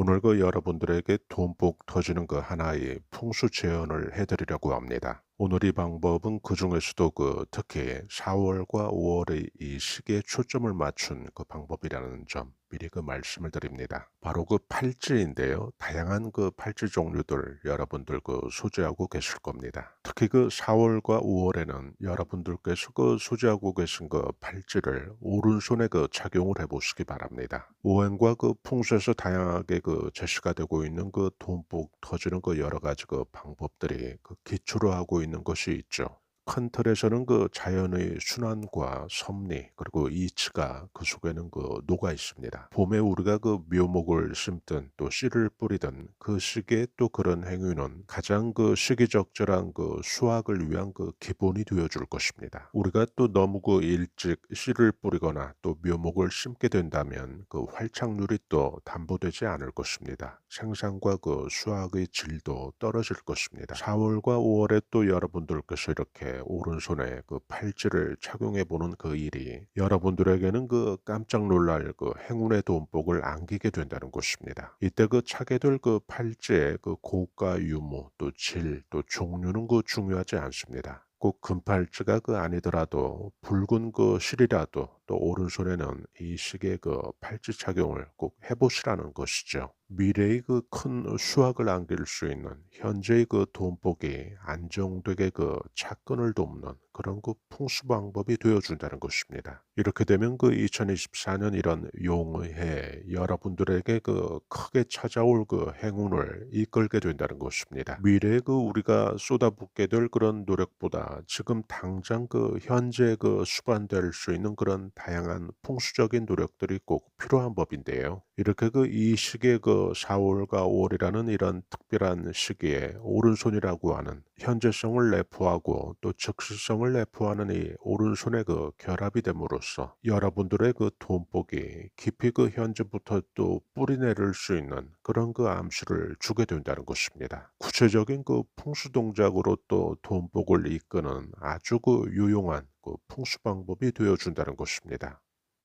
오늘 그 여러분들에게 돈복 터지는 그 하나의 풍수 재현을 해드리려고 합니다. 오늘 이 방법은 그 중에서도 그 특히 4월과 5월의 이 시기에 초점을 맞춘 그 방법이라는 점 미리 그 말씀을 드립니다. 바로 그 팔찌인데요. 다양한 그 팔찌 종류들 여러분들 그 소지하고 계실 겁니다. 특히 그 4월과 5월에는 여러분들께서 그 소지하고 계신 그 팔찌를 오른손에 그 착용을 해보시기 바랍니다. 오행과 그 풍수에서 다양하게 그 제시가 되고 있는 그 돈복 터지는 그 여러 가지 그 방법들이 그 기초로 하고 있는 것이 있죠. 큰 틀에서는 그 자연의 순환과 섭리 그리고 이치가 그 속에는 그 녹아 있습니다. 봄에 우리가 그 묘목을 심든 또 씨를 뿌리든 그 시기에 또 그런 행위는 가장 그 시기적절한 그 수확을 위한 그 기본이 되어줄 것입니다. 우리가 또 너무 그 일찍 씨를 뿌리거나 또 묘목을 심게 된다면 그 활착률이 또 담보되지 않을 것입니다. 생산과 그 수확의 질도 떨어질 것입니다. 4월과 5월에 또 여러분들께서 이렇게 오른손에 그 팔찌를 착용해 보는 그 일이 여러분들에게는 그 깜짝 놀랄 그 행운의 돈복을 안기게 된다는 것입니다. 이때 그 차게 될 그 팔찌의 그 고가 유무 또 질 또 종류는 그 중요하지 않습니다. 꼭 금팔찌가 그 아니더라도 붉은 그 실이라도 또 오른손에는 이 식의 그 팔찌 착용을 꼭 해보시라는 것이죠. 미래의 그 큰 수확을 안길 수 있는 현재의 그 돈복이 안정되게 그 착근을 돕는 그런 그 풍수 방법이 되어준다는 것입니다. 이렇게 되면 그 2024년 이런 용의 해 여러분들에게 그 크게 찾아올 그 행운을 이끌게 된다는 것입니다. 미래에 그 우리가 쏟아붓게 될 그런 노력보다 지금 당장 그 현재 그 수반될 수 있는 그런 다양한 풍수적인 노력들이 꼭 필요한 법인데요. 이렇게 그 이 시기에 그 4월과 5월이라는 이런 특별한 시기에 오른손이라고 하는 현재성을 내포하고 또 즉시성을 내포하는 이 오른손의 그 결합이 됨으로써 여러분들의 그 돈복이 깊이 그 현재부터 또 뿌리내릴 수 있는 그런 그 암수를 주게 된다는 것입니다. 구체적인 그 풍수 동작으로 또 돈복을 이끄는 아주 그 유용한 그 풍수 방법이 되어준다는 것입니다.